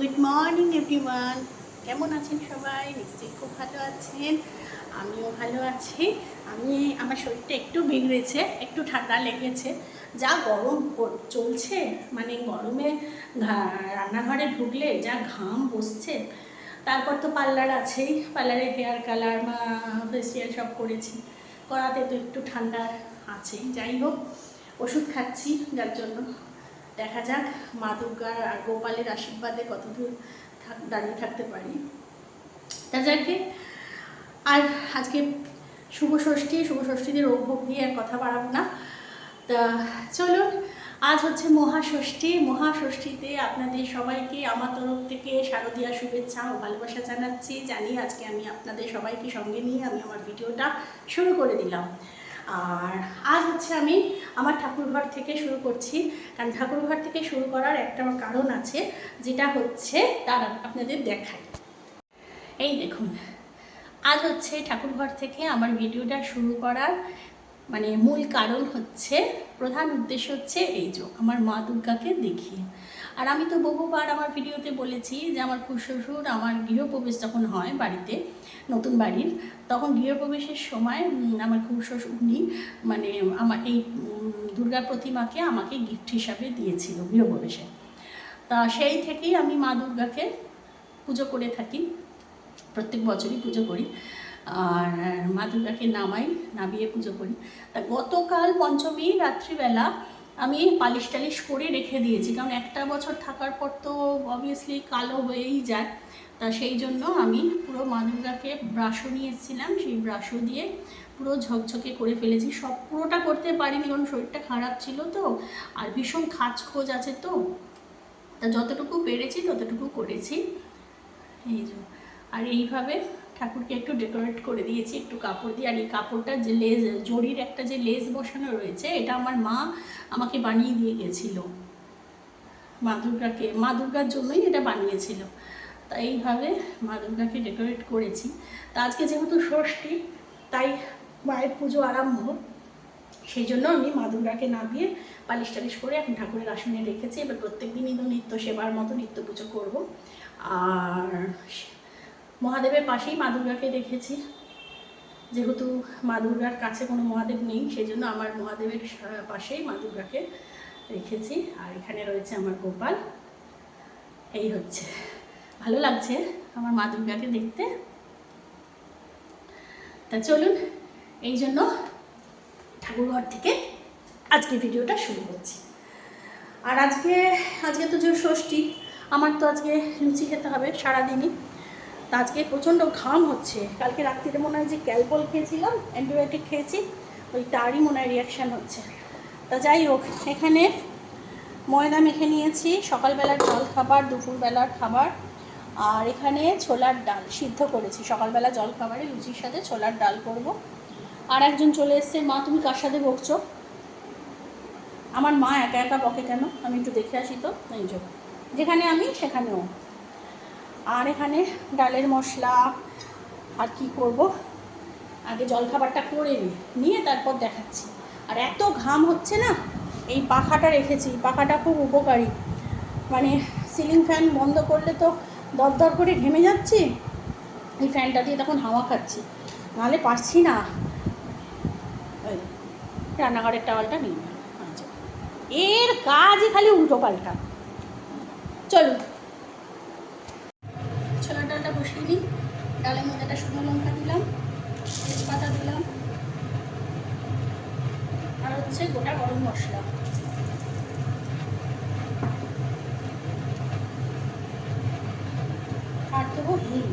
Good morning everyone কেমন আছেন সবাই? নিশ্চয়ই খুব ভালো আছেন। আমিও ভালো আছি। আমি, আমার শরীরটা একটু বিগড়েছে, একটু ঠান্ডা লেগেছে। যা গরম চলছে। মানে গরমে রান্নাঘরে ঢুকলে যা ঘাম বসছে। তারপর তো পার্লার আছেই। পার্লারে হেয়ার কালার বা ফেসিয়াল সব করেছি। করাতে তো একটু ঠান্ডা আছেই। যাই হোক, ওষুধ খাচ্ছি যার জন্য। দেখা যাক, মা দুর্গার আর গোপালের আশীর্বাদে কতদূর দাঁড়িয়ে থাকতে পারি। তা যাকে আর আজকে শুভ ষষ্ঠী, শুভ ষষ্ঠীতে রোগ ভোগ নিয়ে আর কথা বাড়াবো না। তা চলুন, আজ হচ্ছে মহাষষ্ঠী মহাষষ্ঠীতে আপনাদের সবাইকে আমার তরফ থেকে শারদীয়া শুভেচ্ছা ও ভালোবাসা জানাচ্ছি। জানি আজকে আমি আপনাদের সবাইকে সঙ্গে নিয়ে আমি আমার ভিডিওটা শুরু করে দিলাম। আর আজ হচ্ছে আমি আমার ঠাকুরঘর থেকে শুরু করছি, কারণ ঠাকুরঘর থেকে শুরু করার একটা কারণ আছে, যেটা হচ্ছে তার আপনাদের দেখাই। এই দেখুন, আজ হচ্ছে ঠাকুরঘর থেকে আমার ভিডিওটা শুরু করার মানে মূল কারণ হচ্ছে, প্রধান উদ্দেশ্য হচ্ছে এই যে, আমার মা দুর্গাকে দেখিয়ে। আর আমি তো বহুবার আমার ভিডিওতে বলেছি যে আমার শ্বশুর আমার গৃহপ্রবেশ যখন হয় বাড়িতে, নতুন বাড়ির, তখন গৃহপ্রবেশের সময় আমার শ্বশুর উনি মানে আমার এই দুর্গা প্রতিমাকে আমাকে গিফট হিসাবে দিয়েছিল গৃহপ্রবেশে। তা সেই থেকেই আমি মা দুর্গাকে পুজো করে থাকি, প্রত্যেক বছরই পুজো করি। আর মা দুর্গাকে নামাই নামিয়ে পুজো করি। তা গতকাল পঞ্চমী রাত্রিবেলা আমি পালিশ টালিশ করে রেখে দিয়েছি। কারণ একটা বছর থাকার পর তো অবভিয়াসলি কালো হয়েই যায়। তা সেই জন্য আমি পুরো মা দুর্গাকে ব্রাশও নিয়ে এসেছিলাম সেই ব্রাশও দিয়ে পুরো ঝকঝকে করে ফেলেছি। সব পুরোটা করতে পারিনি, কারণ শরীরটা খারাপ ছিল তো, আর ভীষণ খাজ খোঁজ আছে তো। তা যতটুকু পেরেছি ততটুকু করেছি। এই আর এইভাবে ঠাকুরকে একটু ডেকোরেট করে দিয়েছি, একটু কাপড় দিয়ে। আর এই কাপড়টা যে লেজ জরির একটা যে লেজ বসানো রয়েছে, এটা আমার মা আমাকে বানিয়ে দিয়ে গেছিল। মা দুর্গাকে, মা দুর্গার জন্যই এটা বানিয়েছিল। তা এইভাবে মা দুর্গাকে ডেকোরেট করেছি। তা আজকে যেহেতু ষষ্ঠী, তাই মায়ের পুজো আরম্ভ। সেই জন্য আমি মা দুর্গাকে নামিয়ে পালিশ টালিশ করে এখন ঠাকুরের আসনে রেখেছি। এবার প্রত্যেক দিনই তো নিত্য সেবার মতো নিত্য পুজো করব। আর মহাদেবের পাশেই মা দুর্গাকে রেখেছি যেহেতু মা দুর্গার কাছে কোনো মহাদেব নেই সেই জন্য আমার মহাদেবের পাশেই মা দুর্গাকে রেখেছি। আর এখানে রয়েছে আমার গোপাল। এই হচ্ছে। ভালো লাগছে আমার মা দুর্গাকে দেখতে। তা চলুন, এই জন্য ঠাকুরঘর থেকে আজকে ভিডিওটা শুরু করছি। আর আজকে আজকে তো যে ষষ্ঠী, আমার তো আজকে লুচি খেতে হবে সারাদিনই। তা আজকে প্রচণ্ড ঘাম হচ্ছে। কালকে রাত্রিতে মনে হয় যে ক্যালপল খেয়েছিলাম, অ্যান্টিবায়োটিক খেয়েছি, ওই তারই মনে হয় রিয়াকশান হচ্ছে। তা যাই হোক, এখানে ময়দা মেখে নিয়েছি, সকালবেলার জল খাবার, দুপুরবেলার খাবার, আর এখানে ছোলার ডাল সিদ্ধ করেছি। সকালবেলা জল খাবারে লুচির সাথে ছোলার ডাল করব। আর একজন চলে এসছে, মা, তুমি কার সাথে বকছো? আমার মা একা একা বকে কেন? আমি একটু দেখে আসি তো, এই যে। যেখানে আমি, সেখানেও। আর এখানে ডালের মশলা, আর কি করব? আগে জলখাবারটা করে নিই নিয়ে তারপর দেখাচ্ছি। আর এত ঘাম হচ্ছে না, এই পাখাটা রেখেছি। পাখাটা খুব উপকারী। মানে সিলিং ফ্যান বন্ধ করলে তো দরদর করে ঘেমে যাচ্ছি। এই ফ্যানটা দিয়ে তখন হাওয়া খাচ্ছি। নাহলে পারছি না। রান্নাঘরের টাওয়ালটা নিয়ে আচ্ছা। এর কাজই খালি উল্টো পাল্টা চলুন ছোলার ডালটা বসিয়ে নিই ডালের মধ্যে একটা শুকনো লঙ্কা দিলাম তেজপাতা দিলাম আর হচ্ছে গোটা গরম মশলা। আর দেবো হিং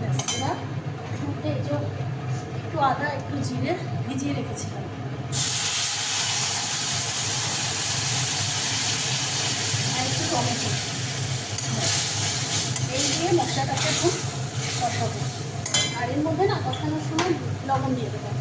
ব্যাস, এবার মধ্যে এই যে একটু আদা, একটু জিরে ভিজিয়ে রেখেছিলাম। আর একটু টমেটো। এই দিয়ে মশলাটাকে খুব কষাবো। আর এর মধ্যে না কষানোর সময় লবণ দিয়ে দেবো।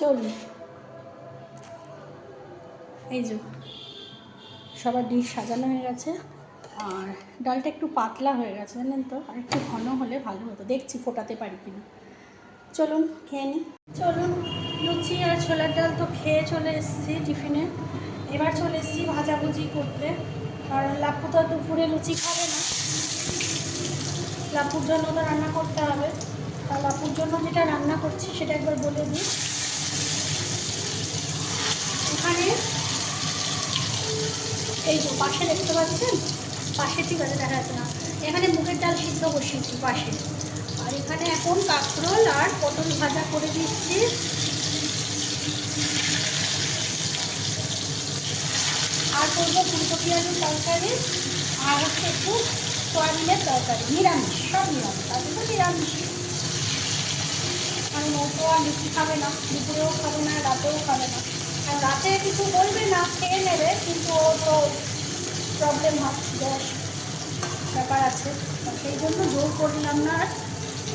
চলুন এই যে, সবার ডিশ সাজানো হয়ে গেছে, আর ডালটা একটু পাতলা হয়ে গেছে, জানেন তো? আর একটু ঘন হলে ভালো হতো। দেখছি ফোটাতে পারি কিনা। চলুন, খেয়ে নিই চলুন, লুচি আর ছোলার ডাল তো খেয়ে চলে এসেছি টিফিনে। এবার চলে এসেছি ভাজাভুজি করতে। কারণ লাপ্পু তো দুপুরে লুচি খাবে না। লাপুর জন্য তো রান্না করতে হবে। তা লাপুর জন্য যেটা রান্না করছি সেটা একবার বলে দিই। এখানে এই যে পাশে দেখতে পাচ্ছেন? পাশে ঠিক আছে, দেখা যাচ্ছে না। এখানে মুগের ডাল সিদ্ধ বসিয়েছি পাশে। আর এখানে এখন কাঁকরোল আর পটল ভাজা করে দিচ্ছি। আর করব ফুলকপি আলুর তরকারি। আর হচ্ছে একটু সয়াবিনের তরকারি, নিরামিষ, সব নিরামিষ আজকে তো নিরামিষ। কারণ ও তো আর লুচি খাবে না, দুপুরেও খাবে না, রাতেও খাবে না। আর রাতে কিছু বলবে না, খেয়ে নেবে, কিন্তু ও তো প্রবলেম হয় গ্যাস ব্যাপার আছে। সেই জন্য জোর করলাম না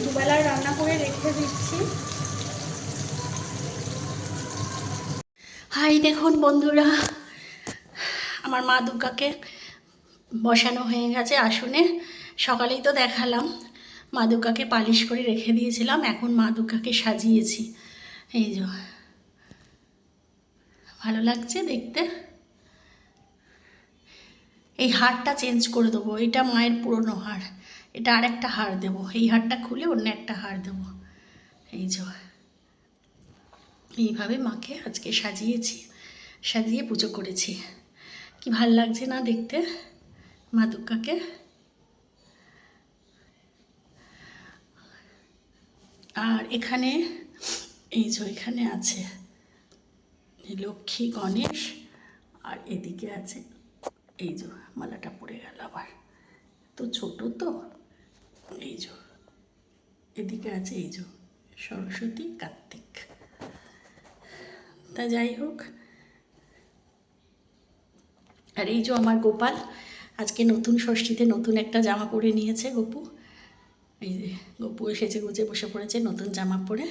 দুবেলায় রান্না করে রেখে দিচ্ছি। হাই, দেখুন বন্ধুরা, আমার মা দুর্গাকে বসানো হয়ে গেছে আসনে। সকালেই তো দেখালাম। মা দুর্গাকে পালিশ করে রেখে দিয়েছিলাম, এখন মা দুর্গাকে সাজিয়েছি। এই যে। ভালো লাগছে দেখতে? এই হারটা চেঞ্জ করে দেবো, এটা মায়ের পুরনো হার। এটা আর একটা হার দেবো, এই হারটা খুলে অন্য একটা হার দেবো। এই যে। এইভাবে মাকে আজকে সাজিয়েছি, সাজিয়ে পুজো করেছি। কি ভালো লাগছে না দেখতে? মা দুর্গাকে আর এখানে, এই যে এখানে আছে লক্ষ্মী, গণেশ, আর এদিকে আছে, এই যে মালাটা পড়ে গেল আবার। তো ছোট তো, এই যে, এদিকে আছে, এই যে সরস্বতী, কার্তিক। তা যাই হোক, আর এই যে আমার গোপাল আজকে নতুন ষষ্ঠীতে নতুন একটা জামা পরে নিয়েছে গপু। এই যে গপু এসেছে গুজে বসে পড়েছে, নতুন জামা পরে।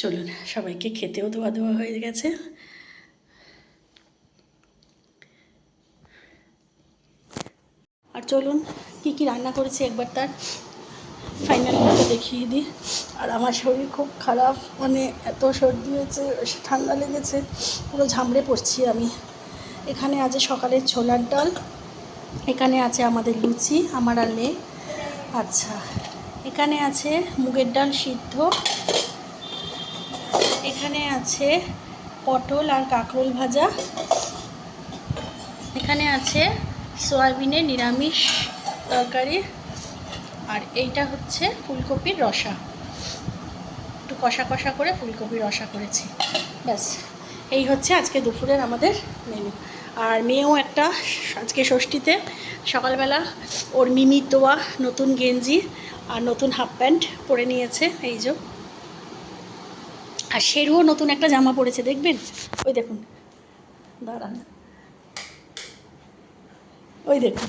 চলুন, সবাইকে খেতেও দেওয়া দেওয়া হয়ে গেছে। আর চলুন, কি কি রান্না করেছি একবার তার ফাইনাল লুকটা দেখিয়ে দিই। আর আমার শরীর খুব খারাপ মানে এত সর্দি হয়েছে ঠান্ডা লেগেছে, পুরো ঝামড়ে পড়ছি আমি। এখানে আছে সকালের ছোলার ডাল এখানে আছে আমাদের লুচি, আমার মেয়ে আচ্ছা এখানে আছে মুগের ডাল সিদ্ধ। এখানে আছে পটল আর কাঁকরোল ভাজা। এখানে আছে সয়াবিনের নিরামিষ তরকারি। আর এইটা হচ্ছে ফুলকপির রসা। একটু কষা কষা করে ফুলকপির রসা করেছি। ব্যাস, এই হচ্ছে আজকে দুপুরের আমাদের মেনু আর মেয়েও একটা আজকে ষষ্ঠীতে। সকালবেলা ওর মিমির দোয়া নতুন গেঞ্জি আর নতুন হাফ প্যান্ট পরে নিয়েছে, এই যে। আর শেরুও নতুন একটা জামা পরেছে, দেখবেন? ওই দেখুন। দাঁড়ান। ওই দেখুন।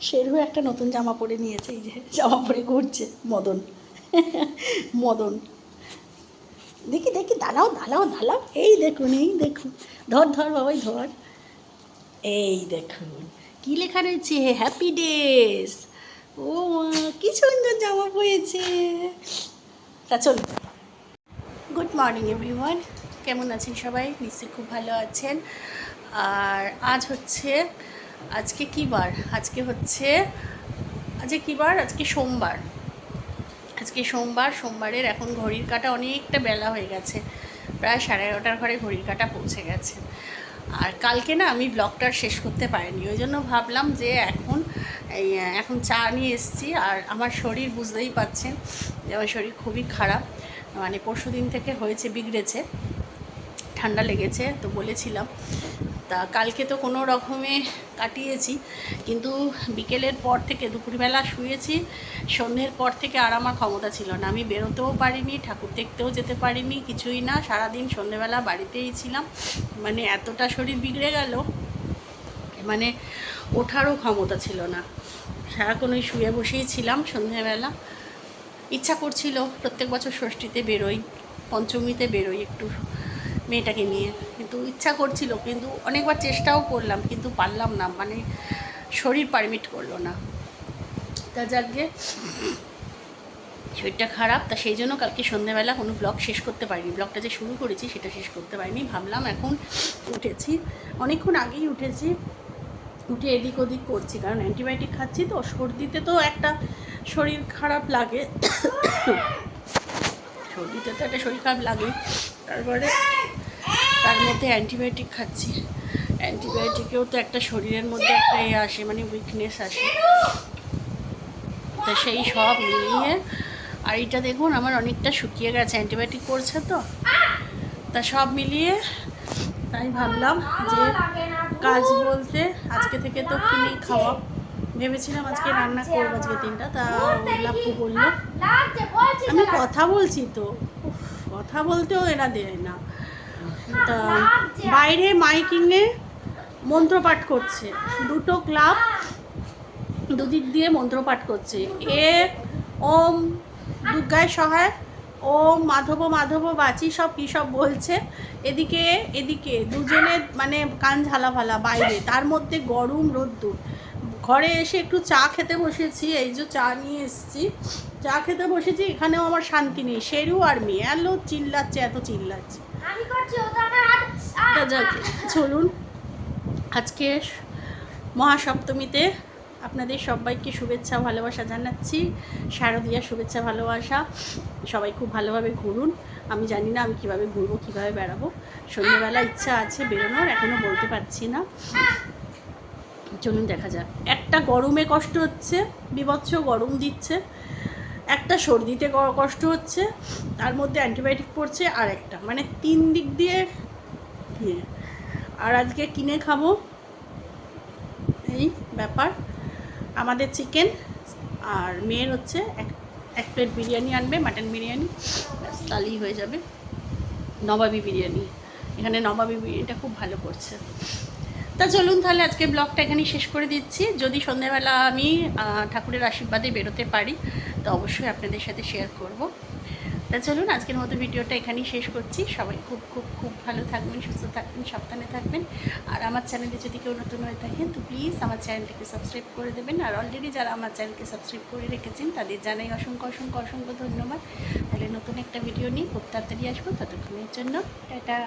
শেরু একটা নতুন জামা পরে নিয়েছে, এই যে, জামা পরে ঘুরছে, মদন। মদন। দেখি দেখি, দাঁড়াও দাঁড়াও দাঁড়াও। এই দেখুন এই দেখুন। ধর ধর, বাবাই, ধর। এই দেখুন, কি লেখা রয়েছে? হ্যাপি ডেজ ও কি সুন্দর জামা পড়েছে। তা চলুন। গুড মর্নিং এভরিওয়ান কেমন আছেন সবাই? নিশ্চয়ই খুব ভালো আছেন। আর আজ হচ্ছে, আজকে কী বার? আজকে হচ্ছে, আজকে কী বার? আজকে সোমবার। আজকে সোমবার, সোমবারের এখন ঘড়ির কাটা অনেকটা বেলা হয়ে গেছে। প্রায় সাড়ে এগারোটার ঘরে ঘড়ির কাটা পৌঁছে গেছে। আর কালকে না আমি ব্লগটা শেষ করতে পারিনি, ওই জন্য ভাবলাম যে এখন এখন চা নিয়ে এসেছি আর আমার শরীর বুঝতেই পাচ্ছেন যে আমার শরীর খুবই খারাপ মানে পরশু দিন থেকে হয়েছে, বিগড়েছে, ঠান্ডা লেগেছে তো বলেছিলাম তা কালকে তো কোনো রকমে কাটিয়েছি। কিন্তু বিকেলের পর থেকে দুপুরবেলা শুয়েছি, সন্ধ্যের পর থেকে আর আমার ক্ষমতা ছিল না। আমি বেরোতেও পারিনি, ঠাকুর দেখতেও যেতে পারিনি, কিছুই না। সারাদিন সন্ধ্যেবেলা বাড়িতেই ছিলাম। মানে এতটা শরীর বিগড়ে গেল মানে ওঠারও ক্ষমতা ছিল না। সারাক্ষণ ওই শুয়ে বসেই ছিলাম সন্ধ্যাবেলা। ইচ্ছা করছিল প্রত্যেক বছর ষষ্ঠীতে বেরোই, পঞ্চমীতে বেরোই একটু। মেয়েটাকে নিয়ে। কিন্তু ইচ্ছা করছিল, কিন্তু অনেকবার চেষ্টাও করলাম, কিন্তু পারলাম না। মানে শরীর পারমিট করল না। তা যাকে শরীরটা খারাপ, তা সেই জন্য কালকে সন্ধ্যেবেলা কোনো ব্লগ শেষ করতে পারিনি। ব্লগটা যে শুরু করেছি, সেটা শেষ করতে পারিনি। ভাবলাম এখন উঠেছি। অনেকক্ষণ আগেই উঠেছি। উঠে এদিক ওদিক করছি, কারণ অ্যান্টিবায়োটিক খাচ্ছি তো, সর্দিতে তো একটা শরীর খারাপ লাগে। সর্দিতে তো একটা শরীর খারাপ লাগে। তারপরে তার মধ্যে অ্যান্টিবায়োটিক খাচ্ছি। অ্যান্টিবায়োটিকেও তো একটা শরীরের মধ্যে একটা এ আসে মানে উইকনেস আসে। তা সেই সব মিলিয়ে আর এটা দেখুন, আমার অনেকটা শুকিয়ে গেছে, অ্যান্টিবায়োটিক করছে তো। তা সব মিলিয়ে তাই ভাবলাম যে কাজ বলতে আজকে থেকে তো কিনেই খাওয়া। ভেবেছিলাম আজকে রান্না করব আজকে তিনটা তা লাপ্পু বলল। আমি কথা বলছি তো কথা বলতেও এরা দেয় না। বাইরে মাইকিংয়ে মন্ত্রপাঠ করছে। দুটো ক্লাব দুদিক দিয়ে মন্ত্রপাঠ করছে। এ, ওম, দুর্গায় সহায়, ওম, মাধব মাধব, বাচি, সব কী সব বলছে? এদিকে এদিকে, দুজনে মানে কান ঝালা ঝালাফালা বাইরে। তার মধ্যে গরম রোদ্দুর। ঘরে এসে একটু চা খেতে বসেছি, এই যে চা নিয়ে এসেছি। চা খেতে বসেছি, এখানেও আমার শান্তি নেই। শেরু আর মেয়ে এলো চিল্লাচ্ছে, এত চিল্লাচ্ছে। আমি করছি ও তো আমার হাত চলুন। আজকে মহাসপ্তমীতে আপনাদের সবাইকে শুভেচ্ছা ভালোবাসা জানাচ্ছি। শারদীয়া শুভেচ্ছা ভালোবাসা। সবাই খুব ভালোভাবে ঘুরুন। আমি জানি না আমি কীভাবে ঘুরবো কীভাবে বেড়াবো। সন্ধ্যেবেলা ইচ্ছা আছে বেরোনোর এখনও বলতে পারছি না। চলুন দেখা যাক। একটা গরমে কষ্ট হচ্ছে বিভৎস গরম দিচ্ছে। একটা সর্দিতে কষ্ট হচ্ছে, তার মধ্যে অ্যান্টিবায়োটিক পড়ছে আর একটা। মানে তিন দিক দিয়ে ইয়ে। আর আজকে কিনে খাব এই ব্যাপার। আমাদের চিকেন, আর মেয়ের হচ্ছে এক এক প্লেট বিরিয়ানি আনবে, মাটন বিরিয়ানি। তাহলেই হয়ে যাবে। নবাবি বিরিয়ানি। এখানে নবাবি বিরিয়ানিটা খুব ভালো করছে। তা চলুন তাহলে আজকে ব্লগটা এখানেই শেষ করে দিচ্ছি। যদি সন্ধ্যাবেলা আমি ঠাকুরের আশীর্বাদে বেরোতে পারি, তো অবশ্যই আপনাদের সাথে শেয়ার করব। তা চলুন আজকের মতো ভিডিওটা এখানেই শেষ করছি। সবাই খুব খুব খুব ভালো থাকবেন, সুস্থ থাকবেন, সাবধানে থাকবেন। আর আমার চ্যানেলে যদি কেউ নতুন হয়ে থাকেন, তো প্লিজ আমার চ্যানেলটিকে সাবস্ক্রাইব করে দেবেন। আর অলরেডি যারা আমার চ্যানেলকে সাবস্ক্রাইব করে রেখেছেন, তাদের জানাই অসংখ্য অসংখ্য অসংখ্য ধন্যবাদ। তাহলে নতুন একটা ভিডিও নিয়ে খুব তাড়াতাড়ি আসব। ততক্ষণের জন্য, টাটা।